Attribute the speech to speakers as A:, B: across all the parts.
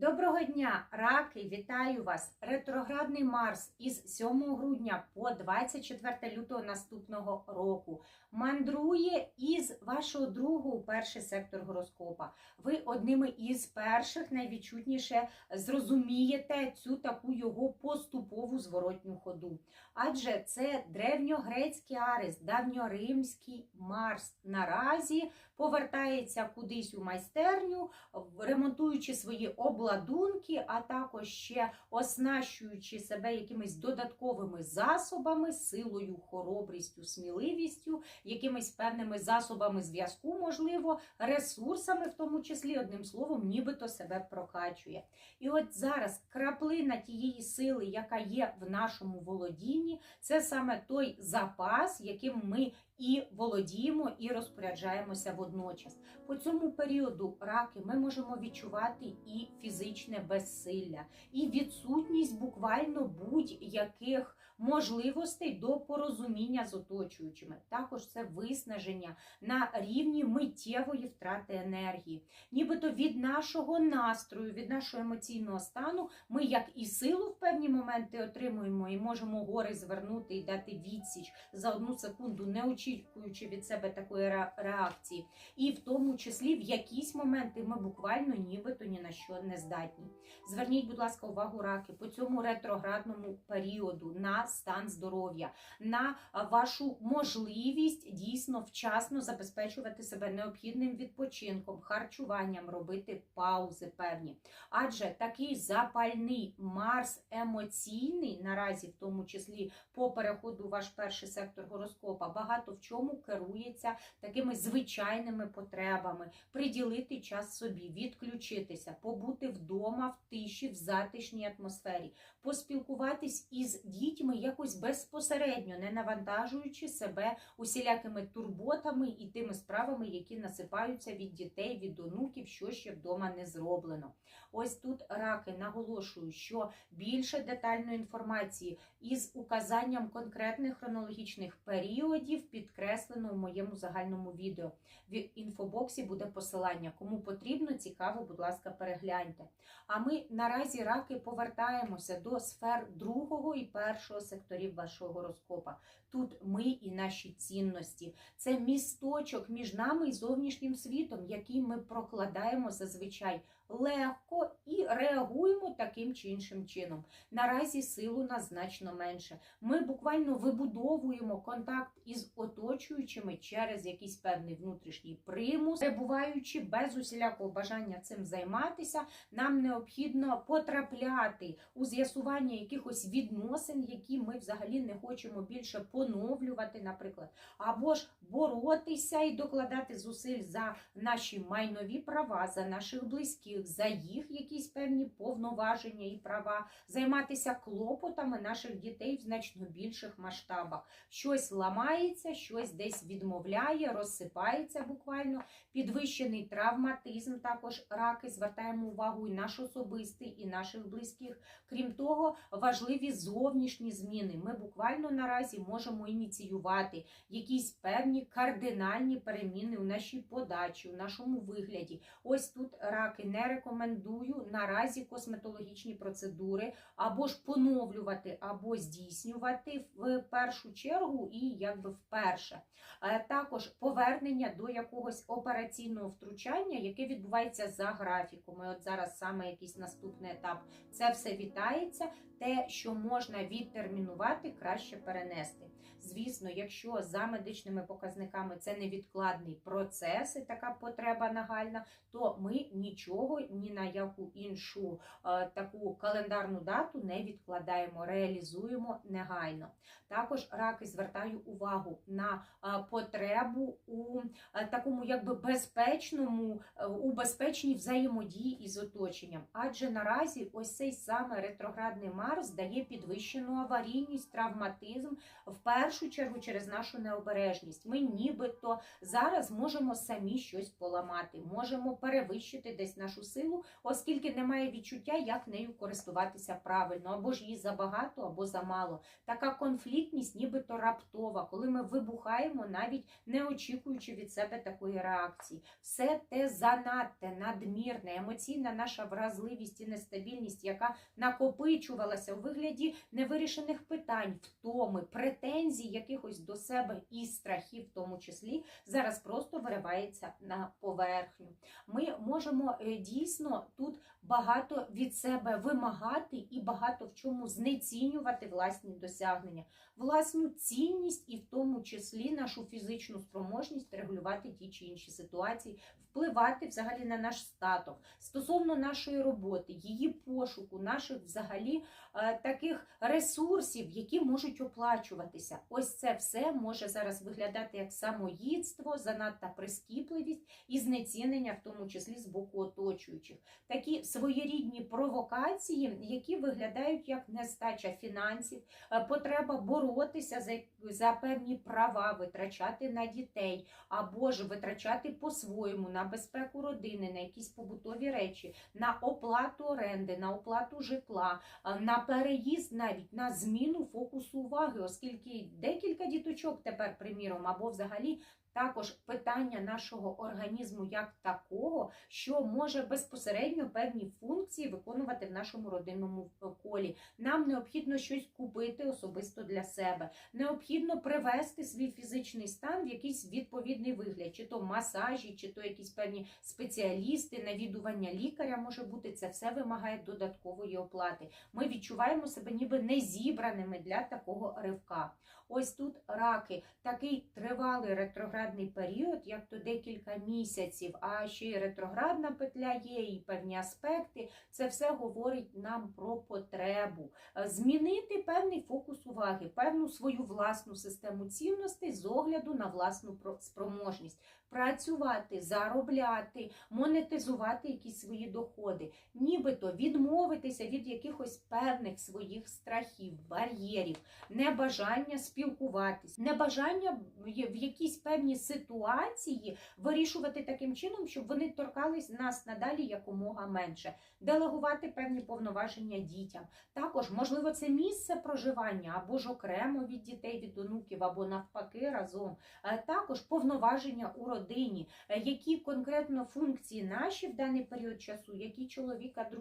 A: Доброго дня, раки! Вітаю вас! Ретроградний Марс із 7 грудня по 24 лютого наступного року мандрує із вашого другого у перший сектор гороскопа. Ви одними із перших найвідчутніше зрозумієте цю таку його поступову зворотню ходу. Адже це древньогрецький Арес, давньоримський Марс наразі повертається кудись у майстерню, ремонтуючи свої обладунки, а також ще оснащуючи себе якимись додатковими засобами, силою, хоробрістю, сміливістю, якимись певними засобами зв'язку, можливо, ресурсами, в тому числі, одним словом, нібито себе прокачує. І от зараз краплина тієї сили, яка є в нашому володінні, це саме той запас, яким ми і володіємо, і розпоряджаємося водночас. По цьому періоду раки ми можемо відчувати і фізичне безсилля, і відсутність буквально будь-яких можливостей до порозуміння з оточуючими. Також це виснаження на рівні миттєвої втрати енергії. Нібито від нашого настрою, від нашого емоційного стану, ми як і силу в певні моменти отримуємо і можемо гори звернути і дати відсіч за одну секунду, не очікуючи від себе такої реакції. І в тому числі в якісь моменти ми буквально нібито ні на що не здатні. Зверніть, будь ласка, увагу раки по цьому ретроградному періоду на стан здоров'я, на вашу можливість дійсно вчасно забезпечувати себе необхідним відпочинком, харчуванням, робити паузи певні. Адже такий запальний Марс емоційний, наразі, в тому числі по переходу ваш перший сектор гороскопа, багато в чому керується такими звичайними потребами, приділити час собі, відключитися, побути вдома в тиші, в затишній атмосфері, поспілкуватись із дітьми якось безпосередньо, не навантажуючи себе усілякими турботами і тими справами, які насипаються від дітей, від онуків, що ще вдома не зроблено. Ось тут раки наголошую, що більше детальної інформації із указанням конкретних хронологічних періодів підкреслено в моєму загальному відео. В інфобоксі буде посилання. Кому потрібно, цікаво, будь ласка, перегляньте. А ми наразі раки повертаємося до сфер другого і першого секторів вашого гороскопа. Тут ми і наші цінності. Це місточок між нами і зовнішнім світом, який ми прокладаємо зазвичай легко і реагуємо таким чи іншим чином. Наразі силу нас значно менше. Ми буквально вибудовуємо контакт із оточуючими через якийсь певний внутрішній примус, перебуваючи без усілякого бажання цим займатися. Нам необхідно потрапляти у з'ясування якихось відносин, які ми взагалі не хочемо більше поновлювати, наприклад, або ж боротися і докладати зусиль за наші майнові права, за наших близьких, за їх якісь певні повноваження і права, займатися клопотами наших дітей в значно більших масштабах. Щось ламається, щось десь відмовляє, розсипається буквально. Підвищений травматизм, також раки звертаємо увагу і наш особистий, і наших близьких. Крім того, важливі зовнішні зміни. Ми буквально наразі можемо ініціювати якісь певні кардинальні переміни у нашій подачі, у нашому вигляді. Ось тут раки не рекомендую наразі косметологічні процедури або ж поновлювати, або здійснювати в першу чергу і якби вперше. Е, Також повернення до якогось операційного втручання, яке відбувається за графіком. І от зараз саме якийсь наступний етап. Це все вітається. Те, що можна відтермінувати, краще перенести. Звісно, якщо за медичними показниками це невідкладний процес і така потреба нагальна, то ми нічого ні на яку іншу е, таку календарну дату не відкладаємо, реалізуємо негайно. Також раки звертаю увагу на е, потребу у е, такому якби безпечному, у безпечній взаємодії із оточенням. Адже наразі ось цей саме ретроградний Марс дає підвищену аварійність, травматизм, в першу чергу через нашу необережність. Ми нібито зараз можемо самі щось поламати, можемо перевищити десь нашу силу, оскільки немає відчуття, як нею користуватися правильно, або ж її забагато, або замало. Така конфліктність, нібито раптова, коли ми вибухаємо, навіть не очікуючи від себе такої реакції. Все те занадте, надмірне, емоційна наша вразливість і нестабільність, яка накопичувалася у вигляді невирішених питань, втоми, претензій якихось до себе і страхів, в тому числі, зараз просто виривається на поверхню. Ми можемо е, дійсно тут багато від себе вимагати і багато в чому знецінювати власні досягнення, власну цінність і в тому числі нашу фізичну спроможність регулювати ті чи інші ситуації, впливати взагалі на наш статок стосовно нашої роботи, її пошуку, наших взагалі е, таких ресурсів, які можуть оплачуватися. Ось це все може зараз виглядати як самоїдство, занадта прискіпливість і знецінення, в тому числі з боку оточуючих. Такі своєрідні провокації, які виглядають як нестача фінансів, е, потреба боротися за, за певні права, витрачати на дітей або ж витрачати по-своєму на безпеку родини, на якісь побутові речі, на оплату оренди, на оплату житла, е, на переїзд навіть на зміну фокусу уваги, оскільки декілька діточок тепер, приміром, або взагалі. Також питання нашого організму як такого, що може безпосередньо певні функції виконувати в нашому родинному колі. Нам необхідно щось купити особисто для себе. Необхідно привести свій фізичний стан в якийсь відповідний вигляд, чи то масажі, чи то якісь певні спеціалісти, навідування лікаря може бути. Це все вимагає додаткової оплати. Ми відчуваємо себе ніби незібраними для такого ривка. Ось тут раки, такий тривалий ретроградний період, як то декілька місяців, а ще й ретроградна петля є, і певні аспекти. Це все говорить нам про потребу Е, змінити певний фокус уваги, певну свою власну систему цінностей з огляду на власну спроможність. Працювати, заробляти, монетизувати якісь свої доходи, нібито відмовитися від якихось певних своїх страхів, бар'єрів, небажання спілкуватись, небажання в якійсь певні ситуації вирішувати таким чином, щоб вони торкались нас надалі якомога менше, делегувати певні повноваження дітям. Також, можливо, це місце проживання або ж окремо від дітей, від онуків, або навпаки разом. Е, Також повноваження у родині, Е, які конкретно функції наші в даний період часу, які чоловіка, дружини,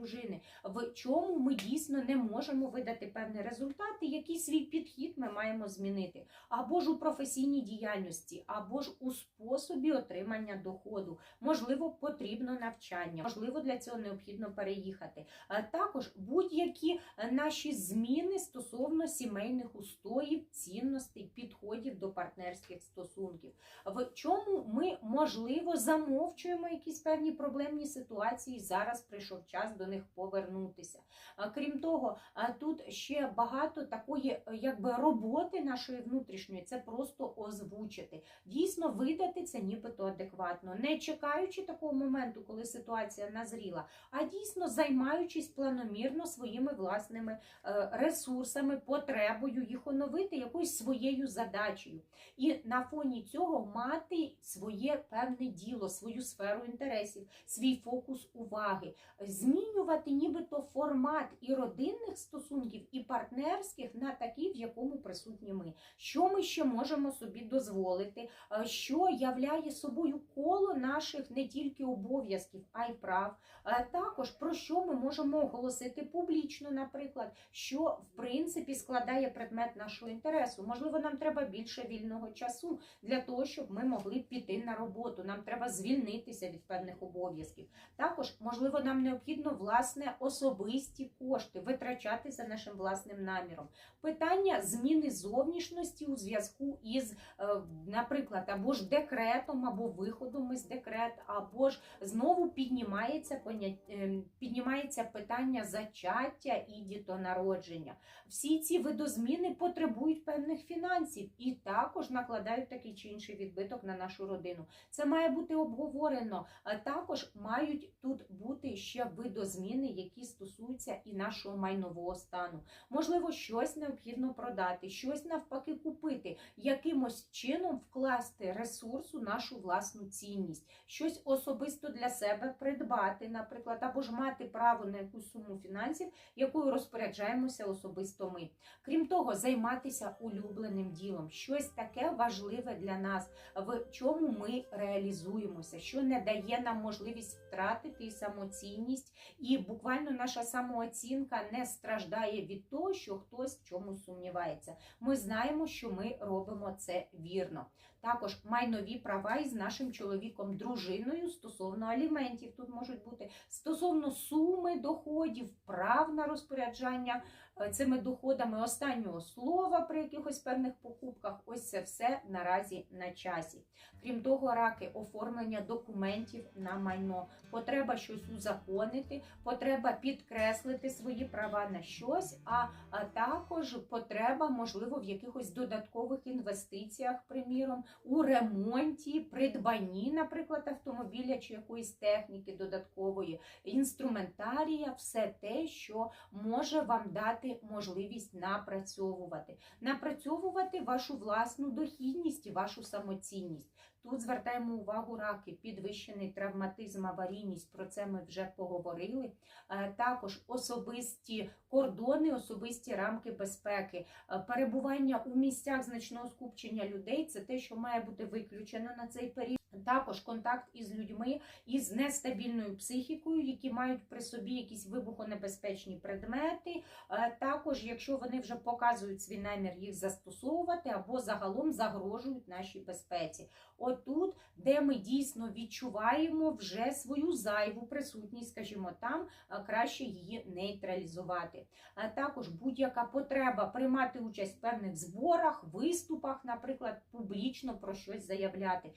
A: в чому ми дійсно не можемо видати певні результати, який свій підхід ми маємо змінити, або ж у професійній діяльності, або ж у способі отримання доходу. Можливо, потрібно навчання, можливо, для цього необхідно переїхати. Е, Також будь-які е, наші зміни стосовно сімейних устоїв, цінностей, підходів до партнерських стосунків. В чому ми можливо замовчуємо якісь певні проблемні ситуації. Зараз прийшов час до них повернутися. Крім того, тут ще багато такої е, якби роботи нашої внутрішньої. Це просто озвучити. Дійсно видати це нібито адекватно, не чекаючи такого моменту, коли ситуація назріла, а дійсно займаючись планомірно своїми власними е, ресурсами, потребою їх оновити якоюсь своєю задачею. І на фоні цього мати своє певне діло, свою сферу інтересів, свій фокус уваги, змінювати нібито формат і родинних стосунків, і партнерських на такий, в якому присутні ми. Що ми ще можемо собі дозволити, е, що являє собою коло наших не тільки обов'язків, а й прав. Е, Також про що ми можемо оголосити публічно, наприклад, що в принципі складає предмет нашого інтересу. Можливо, нам треба більше вільного часу для того, щоб ми могли піти на роботу. Нам треба звільнитися від певних обов'язків. Також, можливо, нам необхідно власне особисті кошти витрачати за нашим власним наміром. Питання зміни зовнішності у зв'язку із, е, наприклад, або ж декретом, або виходом із декрет, або ж знову піднімається ем, піднімається питання зачаття і дітонародження. Всі ці видозміни потребують певних фінансів і також накладають такий чи інший відбиток на нашу родину. Це має бути обговорено. А також мають тут бути ще видозміни, які стосуються і нашого майнового стану. Можливо, щось необхідно продати, щось навпаки купити, якимось чином вкласти ресурс у нашу власну цінність, щось особисто для себе придбати, наприклад, або ж мати право на якусь суму фінансів, якою розпоряджаємося особисто ми. Крім того, займатися улюбленим ділом, щось таке важливе для нас, в чому ми реалізуємося, що не дає нам можливість втратити самоцінність, і буквально наша самооцінка не страждає від того, що хтось в чомусь сумнівається. Ми знаємо, що ми робимо це вірно. Також майнові права із нашим чоловіком, дружиною стосовно аліментів тут можуть бути стосовно суми доходів, прав на розпоряджання е, цими доходами останнього слова при якихось певних покупках. Ось це все наразі на часі. Крім того, раки оформлення документів на майно, потреба щось узаконити, потреба підкреслити свої права на щось, а, а також потреба, можливо, в якихось додаткових інвестиціях, приміром, у ремонті, придбанні, наприклад, автомобіля чи якоїсь техніки додаткової, інструментарія, все те, що може вам дати можливість напрацьовувати, напрацьовувати вашу власну дохідність і вашу самоцінність. Тут звертаємо увагу раки, підвищений травматизм, аварійність. Про це ми вже поговорили. Е, Також особисті кордони, особисті рамки безпеки, Е, перебування у місцях значного скупчення людей це те, що має бути виключено на цей період. Також контакт із людьми із нестабільною психікою, які мають при собі якісь вибухонебезпечні предмети. Е, Також, якщо вони вже показують свій намір їх застосовувати або загалом загрожують нашій безпеці. Отут, де ми дійсно відчуваємо вже свою зайву присутність, скажімо, там е, краще її нейтралізувати. Також будь-яка потреба приймати участь в певних зборах, виступах, наприклад, публічно про щось заявляти,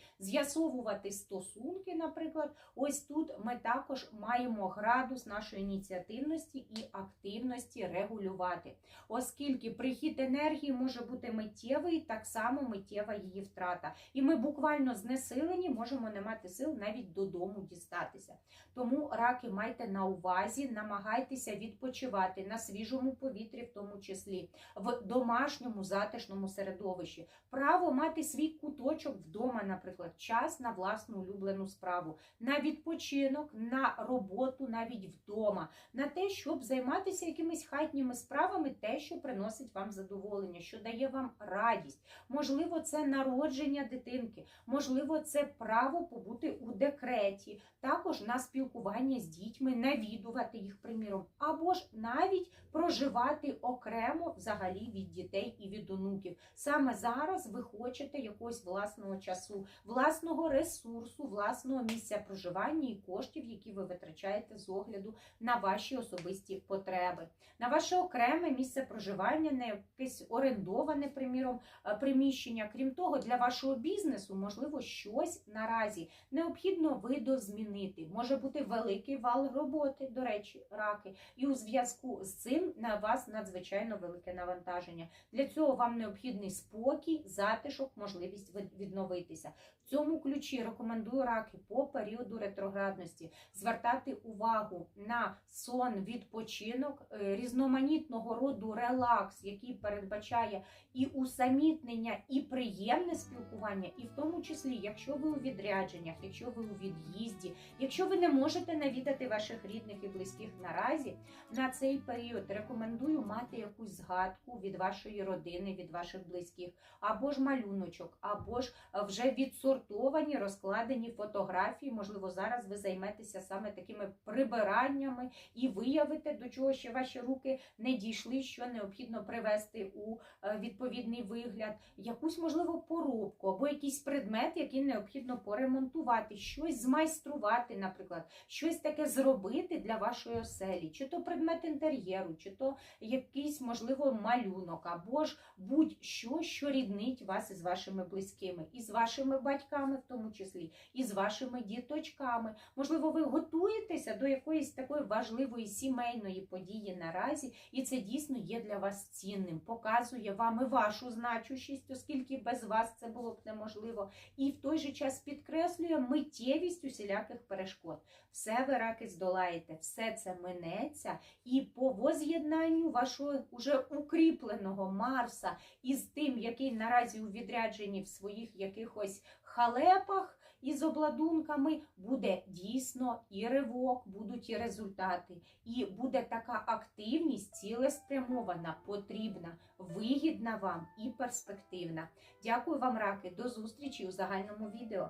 A: з'ясовувати стосунки, наприклад, ось тут ми також маємо градус нашої ініціативності і активності регулювати, оскільки прихід енергії може бути миттєвий, так само миттєва її втрата. І ми буквально знесилені можемо не мати сил навіть додому дістатися. Тому раки майте на увазі, намагайтеся відпочивати на свіжому повітрі, в тому числі в домашньому затишному середовищі. Право мати свій куточок вдома, наприклад, час на власну улюблену справу, на відпочинок, на роботу навіть вдома, на те, щоб займатися якимись хатніми справами, те, що приносить вам задоволення, що дає вам радість. Можливо, це народження дитинки, можливо, це право побути у декреті, також на спілкування з дітьми, навідувати їх, приміром, або ж навіть проживати окремо взагалі від дітей і від онуків. Саме зараз ви хочете якогось власного часу, власного ресурсу, власного місця проживання і коштів, які ви витрачаєте з огляду на ваші особисті потреби, на ваше окреме місце проживання, на якесь орендоване, приміром, е, приміщення. Крім того, для вашого бізнесу можливо щось наразі необхідно видозмінити. Може бути великий вал роботи, до речі, раки, і у зв'язку з цим на вас надзвичайно велике навантаження. Для цього вам необхідний спокій, затишок, можливість відновитися. В цьому ключі рекомендую раки по періоду ретроградності звертати увагу на сон, відпочинок, різноманітного роду релакс, який передбачає і усамітнення, і приємне спілкування, і в тому числі, якщо ви у відрядженнях, якщо ви у від'їзді, якщо ви не можете навідати ваших рідних і близьких наразі, на цей період рекомендую мати якусь згадку від вашої родини, від ваших близьких, або ж малюночок, або ж вже відсортовані, розкладені фотографії. Можливо, зараз ви займетеся саме такими прибираннями і виявите, до чого ще ваші руки не дійшли, що необхідно привести у е, відповідний вигляд, якусь можливо поробку або якийсь предмет, який необхідно поремонтувати, щось змайструвати, наприклад, щось таке зробити для вашої оселі, чи то предмет інтер'єру, чи то якийсь, можливо, малюнок, або ж будь-що, що ріднить вас із вашими близькими, і з вашими батьками, тому числі, і з вашими діточками. Можливо, ви готуєтеся до якоїсь такої важливої сімейної події наразі, і це дійсно є для вас цінним, показує вам і вашу значущість, оскільки без вас це було б неможливо, і в той же час підкреслює миттєвість усіляких перешкод. Все ви раки здолаєте, все це минеться, і по воз'єднанню вашого уже укріпленого Марса із тим, який наразі у відрядженні в своїх якихось халепах із обладунками, буде дійсно і ривок, будуть і результати, і буде така активність цілеспрямована, потрібна, вигідна вам і перспективна. Дякую вам, раки, до зустрічі у загальному відео.